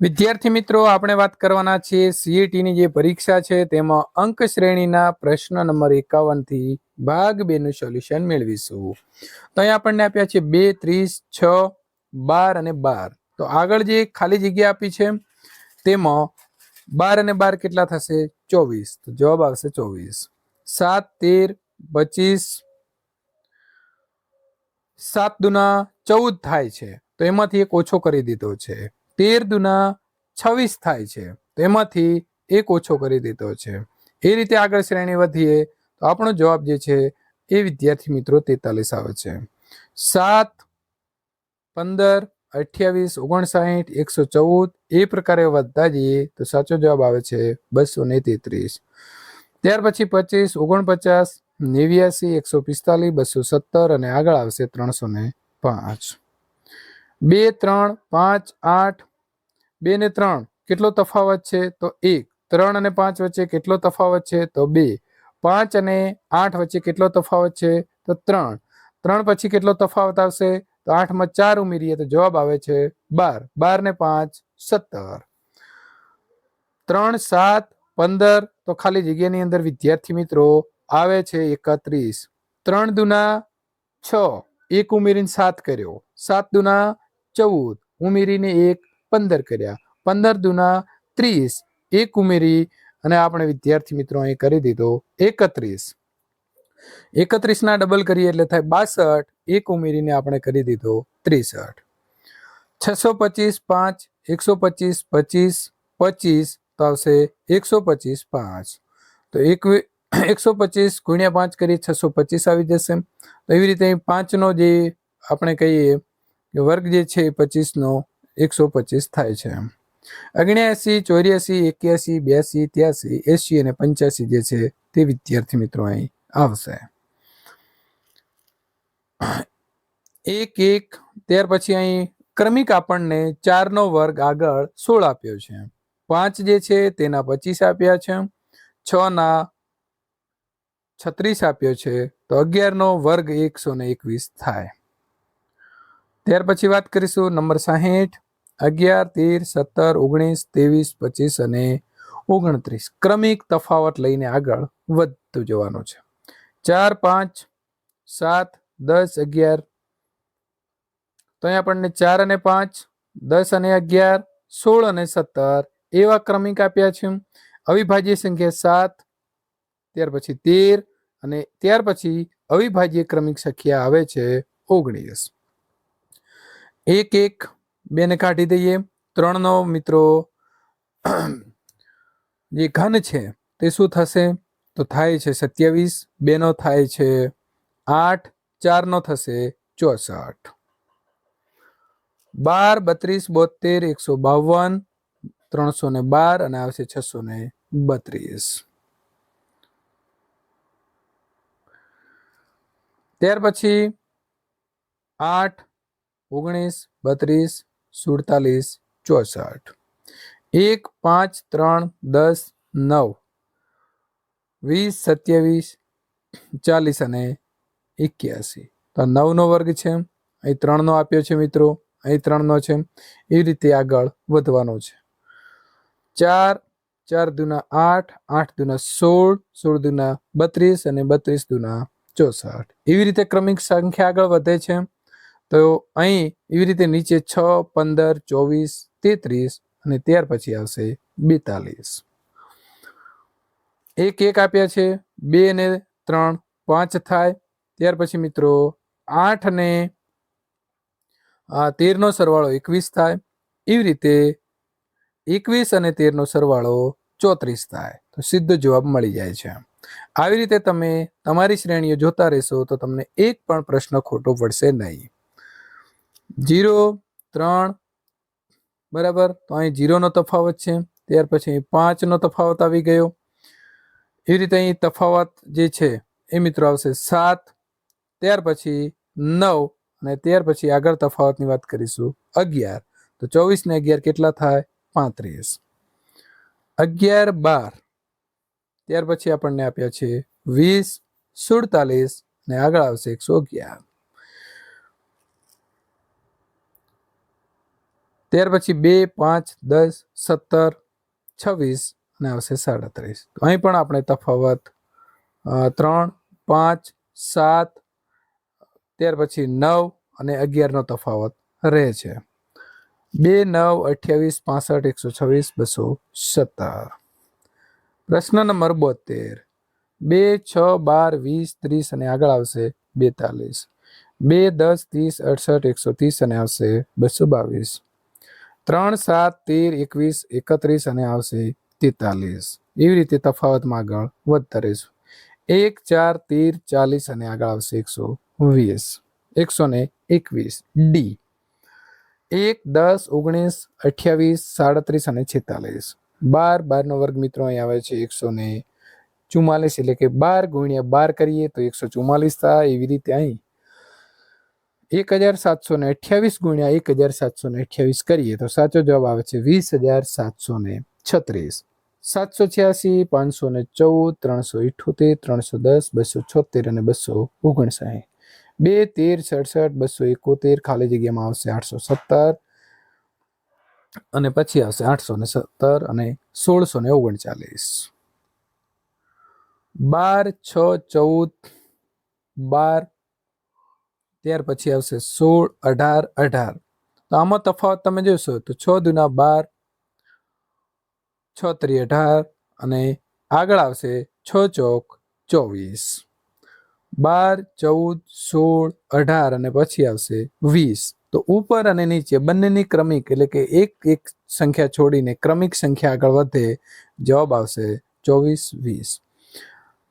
વિદ્યાર્થી મિત્રો, આપણે વાત કરવાના છીએ CET ની જે પરીક્ષા છે, તેમાં અંક શ્રેણીના પ્રશ્ન નંબર એકાવનથી ભાગ બે નું સોલ્યુશન મેળવીશું. તો અહીં આપણને આપ્યા છે બે, ત્રીસ, છ, બાર અને બાર. તો આગળ જે ખાલી જગ્યા આપી છે, તેમાં બાર અને બાર કેટલા થશે? ચોવીસ. તો જવાબ આવશે ચોવીસ. સાત, તેર, પચીસ, સાત દુના ચૌદ થાય છે. તો એમાંથી એક ઓછો કરી દીધો છે. તેર દુના છવ્વીસ થાય છે. તેમાંથી એક ઓછો કરી દીધો છે. એ રીતે આગળ શ્રેણી વધીએ તો આપણો જવાબ જે છે એ વિદ્યાર્થી મિત્રો તેતાલીસ આવે છે. સાત, પંદર, અઠ્યાવીસ, ઓગણસાઠ, એકસો ચૌદ, એ પ્રકારે વધતા જઈએ તો સાચો જવાબ આવે છે બસો ને તેત્રીસ. ત્યાર પછી પચીસ, ઓગણપચાસ, નેવ્યાસી, એકસો પિસ્તાલીસ, બસો સત્તર અને આગળ આવશે ત્રણસો ને પાંચ. બે, ત્રણ, પાંચ, આઠ. બે ને ત્રણ, કેટલો તફાવત છે? તો એક. ત્રણ અને પાંચ વચ્ચે કેટલો તફાવત છે? તો બે. પાંચ અને આઠ વચ્ચે કેટલો તફાવત છે? તો ત્રણ. ત્રણ પછી કેટલો તફાવત આવશે? તો આઠમાં ચાર ઉમેરીએ તો જવાબ આવે છે બાર. બાર ને પાંચ, સત્તર. ત્રણ, સાત, પંદર. તો ખાલી જગ્યાની અંદર વિદ્યાર્થી મિત્રો, આવે છે એકત્રીસ. ત્રણ દુના છ. એક ઉમેરીને સાત કર્યો. સાત દુના ચૌદ. ઉમેરીને એક પંદર કર્યા. પંદર દુના ત્રીસ. એક ઉમેરી અને આપણે વિદ્યાર્થી મિત્રો અહીં કરી દીધો એકત્રીસ. એકત્રીસ ના ડબલ કરીએ એટલે થાય બાસઠ. એક ઉમેરીને આપણે કરી દીધો ત્રીસઠ. છસો પચીસ પાંચ. એકસો પચીસ પચીસ પચીસ તો આવશે એકસો પચીસ પાંચ. તો એક એકસો પચીસ ગુણ્યા પાંચ કરી છસો પચીસ આવી જશે. તો એવી રીતે પાંચનો જે આપણે કહીએ વર્ગ જે છે એ પચીસનો એકસો પચીસ થાય છે. અગ્યાસી ચોર્યાસી, એક્યાસી, બ્યાસી, ત્યાસી એસી અને પંચ્યાસી જે છે તે વિદ્યાર્થી મિત્રો અહીં આવશે. એક એક, ત્યાર પછી અહીં ક્રમિક આપણને ચારનો વર્ગ આગળ સોળ આપ્યો છે. પાંચ જે છે તેના પચીસ આપ્યા છે. છ ના છત્રીસ આપ્યો છે. તો અગિયારનો વર્ગ એકસો ને એકવીસ થાય. ત્યાર પછી વાત કરીશું નંબર સાહીઠ, અગિયાર, તેર, સત્તર, ઓગણીસ, ત્રેવીસ, પચીસ અને ઓગણત્રીસ. ક્રમિક તફાવત લઈને આગળ વધતું જવાનું છે. ચાર, પાંચ, સાત, દસ, અગિયાર. તો અહીં આપણને ચાર અને પાંચ, દસ અને અગિયાર, સોળ અને સત્તર એવા ક્રમિક આપ્યા છે. અવિભાજ્ય સંખ્યા સાત ત્યાર પછી તેર અને ત્યાર પછી અવિભાજ્ય ક્રમિક સંખ્યા આવે છે ઓગણીસ. એક એક બેને કાઢી દઈએ. ત્રણનો મિત્રો, જે ઘન છે તે શું થશે? તો થાય છે સત્યાવીસ, બેનો થાય છે આઠ, ચારનો થશે ચોસઠ. બાર, બત્રીસ બોતેર એકસો બાવન, ત્રણસો ને બાર અને આવશે છસો ને બત્રીસ. ત્યાર પછી આઠ ઓગણીસ, બત્રીસ, સુડતાલીસ, ચોસઠ. એક, પાંચ, ત્રણ, દસ, નવ. વીસ, સત્યાવીસ, ચાલીસ અને એક્યાસી. તો નવનો વર્ગ છે. અહીં ત્રણનો આપ્યો છે મિત્રો. અહીં ત્રણનો છે. એ રીતે આગળ વધવાનો છે. ચાર ચાર દુના આઠ આઠ દુના સોળ સોળ દુના બત્રીસ અને બત્રીસ દુના ચોસઠ. એવી રીતે ક્રમિક સંખ્યા આગળ વધે છે. તો અહીં એવી રીતે નીચે છ, પંદર, ચોવીસ, તેત્રીસ અને ત્યાર પછી આવશે બેતાલીસ. એક એક આપ્યા છે, બે ને ત્રણ પાંચ થાય. ત્યાર પછી મિત્રો આઠ ને તેરનો સરવાળો એકવીસ થાય. એવી રીતે એકવીસ અને તેરનો સરવાળો ચોત્રીસ થાય. તો સીધો જવાબ મળી જાય છે આવી રીતે તમે તમારી શ્રેણીઓ જોતા રહેશો તો તમને એક પણ પ્રશ્ન ખોટો પડશે નહીં. જીરો, ત્રણ, બરાબર? તો અહીં જીરોનો તફાવત છે. ત્યાર પછી અહીં પાંચનો તફાવત આવી ગયો. એવી રીતે અહીં તફાવત જે છે, એ મિત્રો આવશે સાત. ત્યાર પછી નવ અને ત્યાર પછી આગળ તફાવતની વાત કરીશું અગિયાર. તો ચોવીસ ને અગિયાર કેટલા થાય? પાંત્રીસ. અગિયાર, બાર. ત્યાર પછી આપણને આપ્યા છે વીસ, સુડતાલીસ ને આગળ આવશે એકસો અગિયાર. ત્યાર પછી બે, પાંચ, દસ, સત્તર, છવ્વીસ અને આવશે સાડત્રીસ. તો અહીં પણ આપણે તફાવત ત્રણ, પાંચ, સાત, ત્યાર પછી નવ અને અગિયારનો તફાવત રહે છે. બે, નવ, અઠ્યાવીસ, પાસઠ, એકસો છવ્વીસ, બસો સત્તર. પ્રશ્ન નંબર બોતેર. બે, છ, બાર, વીસ, ત્રીસ અને આગળ આવશે બેતાલીસ. બે, દસ, ત્રીસ, અડસઠ, એકસો ત્રીસ અને આવશે બસો બાવીસ. ત્રણ સાત તેર એકવીસ એકત્રીસ અને આવશે તેતાલીસ. એવી રીતે તફાવતમાં આગળ વધતા રહીશું. એક ચાર તેર ચાલીસ અને આગળ આવશે એકસો વીસ. એકસો ને એકવીસ. ડી એક દસ ઓગણીસ અઠ્યાવીસ સાડત્રીસ અને છેતાલીસ. બાર બારનો વર્ગ મિત્રો અહીં આવે છે એકસો ને ચુમ્માલીસ એટલે કે બાર ગુણ્યા બાર કરીએ તો એકસો ચુમ્માલીસ થાય. એવી રીતે અહીં એક હજાર સાતસો ને અઠ્યાવીસ ગુણ્યા એક હજાર સાતસો ને અઠ્યાવીસ કરીએ તો સાચો જવાબ આવે છે વીસ હજાર સાતસો ને છત્રીસ. સાતસો છ્યાસી, પાંચસો ને ચૌદ, ત્રણસો ઇઠોતેર ત્રણસો દસ, બસો છોતેર અને બસો ઓગણસાઠ. બે, તેર, સડસઠ, બસો એકોતેર ખાલી જગ્યામાં આવશે આઠસો સત્તર અને પછી આવશે આઠસો ને સત્તર અને સોળસો ને ઓગણચાલીસ. બાર, છ, ચૌદ, બાર ત્યાર પછી આવશે સોળ, અઢાર અઢાર. તો આમાં તફાવત તમે જોશો તો છ દુના બાર, છ ત્રી અઢાર અને આગળ આવશે છ ચોક ચોવીસ. બાર, ચૌદ, સોળ, અઢાર અને પછી આવશે વીસ. તો ઉપર અને નીચે બંનેની ક્રમિક એટલે કે એક એક સંખ્યા છોડીને ક્રમિક સંખ્યા આગળ વધે જવાબ આવશે ચોવીસ, વીસ.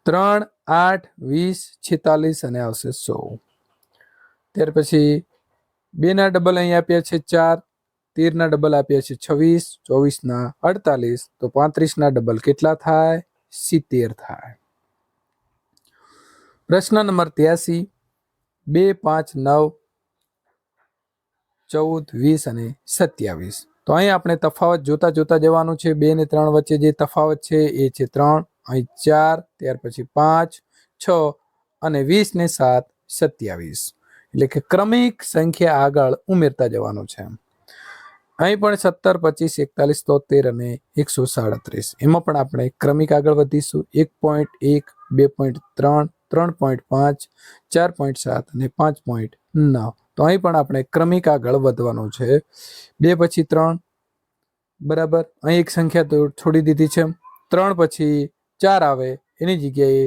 ત્રણ, આઠ, વીસ, છેતાલીસ અને આવશે સો. ત્યાર પછી બેના ડબલ અહીં આપ્યા છે ચાર, તેરના ડબલ આપ્યા છે છવ્વીસ, ચોવીસના અડતાલીસ, તો પાંત્રીસના ડબલ કેટલા થાય? સિત્તેર થાય. પ્રશ્ન નંબર ત્યાસી, બે, પાંચ, નવ, ચૌદ, વીસ અને સત્યાવીસ. તો અહીં આપણે તફાવત જોતા જોતા જવાનું છે. બે ને ત્રણ વચ્ચે જે તફાવત છે એ છે ત્રણ, અહીં ચાર, ત્યાર પછી પાંચ, છ અને વીસ ને સાત, સત્યાવીસ. એટલે કે ક્રમિક સંખ્યા આગળ ઉમેરતા જવાનું છે. અહીં પણ સત્તર, પચીસ, એકતાલીસ તોતેર અને એકસો સાડત્રીસ. એમાં પણ આપણે ક્રમિક આગળ વધીશું. એક પોઈન્ટ એક, બે પોઈન્ટ ત્રણ ત્રણ પોઈન્ટ પાંચ, ચાર પોઈન્ટ સાત અને પાંચ પોઈન્ટ નવ. તો અહીં પણ આપણે ક્રમિક આગળ વધવાનું છે. બે પછી ત્રણ, બરાબર? અહીં એક સંખ્યા તો છોડી દીધી છે. ત્રણ પછી ચાર આવે. એની જગ્યાએ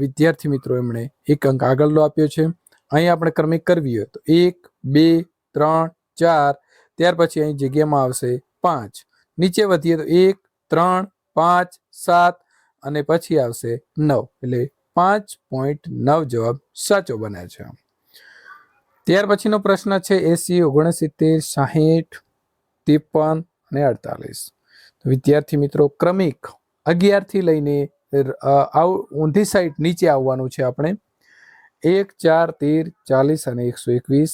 વિદ્યાર્થી મિત્રો એમણે એક અંક આગળનો આપ્યો છે. અહીં આપણે ક્રમિક કરવી હોય તો એક, બે, ત્રણ, ચાર, ત્યાર પછી અહીં જગ્યામાં આવશે પાંચ. નીચે વધીએ તો એક, ત્રણ, પાંચ, સાત અને પછી આવશે નવ. એટલે પાંચ પોઈન્ટ નવ જવાબ સાચો બને છે. ત્યાર પછીનો પ્રશ્ન છે એસી, ઓગણસિત્તેર, સાહીઠ, ત્રેપન અને અડતાલીસ. વિદ્યાર્થી મિત્રો, ક્રમિક અગિયારથી લઈને ઊંધી સાઈડ નીચે આવવાનું છે આપણે. એક ચાર તેર ચાલીસ અને એકસો એકવીસ,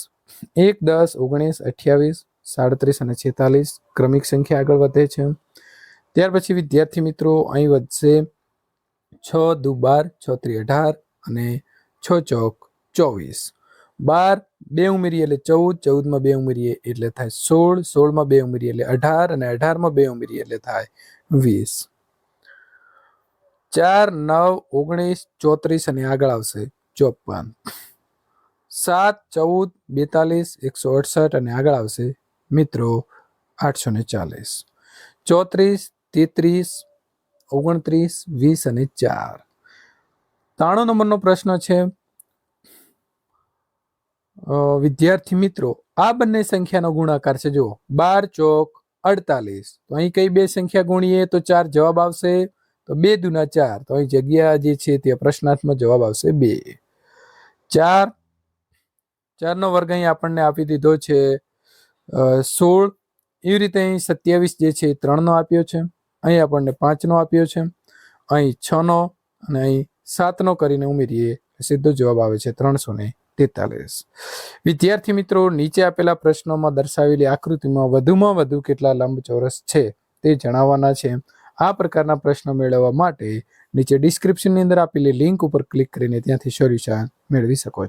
એક દસ ઓગણીસ અઠ્યાવીસ, સાડત્રીસ અને છેતાલીસ ક્રમિક સંખ્યા આગળ વધે છે. ત્યાર પછી વિદ્યાર્થી મિત્રો, અહીં વધશે છ દુ બાર છ ત્રી અઢાર અને છ ચોક ચોવીસ. બાર બે ઉમેરીએ એટલે ચૌદ, ચૌદમાં બે ઉમેરીએ એટલે થાય સોળ, સોળમાં બે ઉમેરીએ એટલે અઢાર અને અઢારમાં બે ઉમેરીએ એટલે થાય વીસ. ચાર, નવ, ઓગણીસ, ચોત્રીસ અને આગળ આવશે. ચોપન. સાત, ચૌદ, બેતાલીસ, એકસો અડસઠ અને આગળ આવશે મિત્રો આઠસો ને ચાલીસ. ચોત્રીસ, તેત્રીસ, ઓગણત્રીસ, વીસ અને ચાર. ત્રાણું નંબરનો પ્રશ્ન છે. વિદ્યાર્થી મિત્રો, આ બંને સંખ્યાનો ગુણાકાર છે. જુઓ, બાર, ચોક, અડતાલીસ. તો અહીં કઈ બે સંખ્યા ગુણીએ તો ચાર જવાબ આવશે. તો બે દુના ચાર. તો અહીં જગ્યા જે છે તે પ્રશ્નાર્થમાં જવાબ આવશે બે. ચાર. ચારનો વર્ગ અહીં આપણને આપી દીધો છે. સોળ. એવી રીતે અહીં સત્યાવીસ જે છે એ ત્રણનો આપ્યો છે. અહીં આપણને પાંચનો આપ્યો છે. અહીં છનો અને અહીં સાતનો કરીને ઉમેરીએ સીધો જવાબ આવે છે ત્રણસો ને તેતાલીસ. વિદ્યાર્થી મિત્રો, નીચે આપેલા પ્રશ્નોમાં દર્શાવેલી આકૃતિમાં વધુમાં વધુ કેટલા લંબચોરસ છે તે જણાવવાના છે. આ પ્રકારના પ્રશ્નો મેળવવા માટે નીચે ડિસ્ક્રિપ્શનની અંદર આપેલી લિંક ઉપર ક્લિક કરીને ત્યાંથી સોલ્યુશન Melvin sacó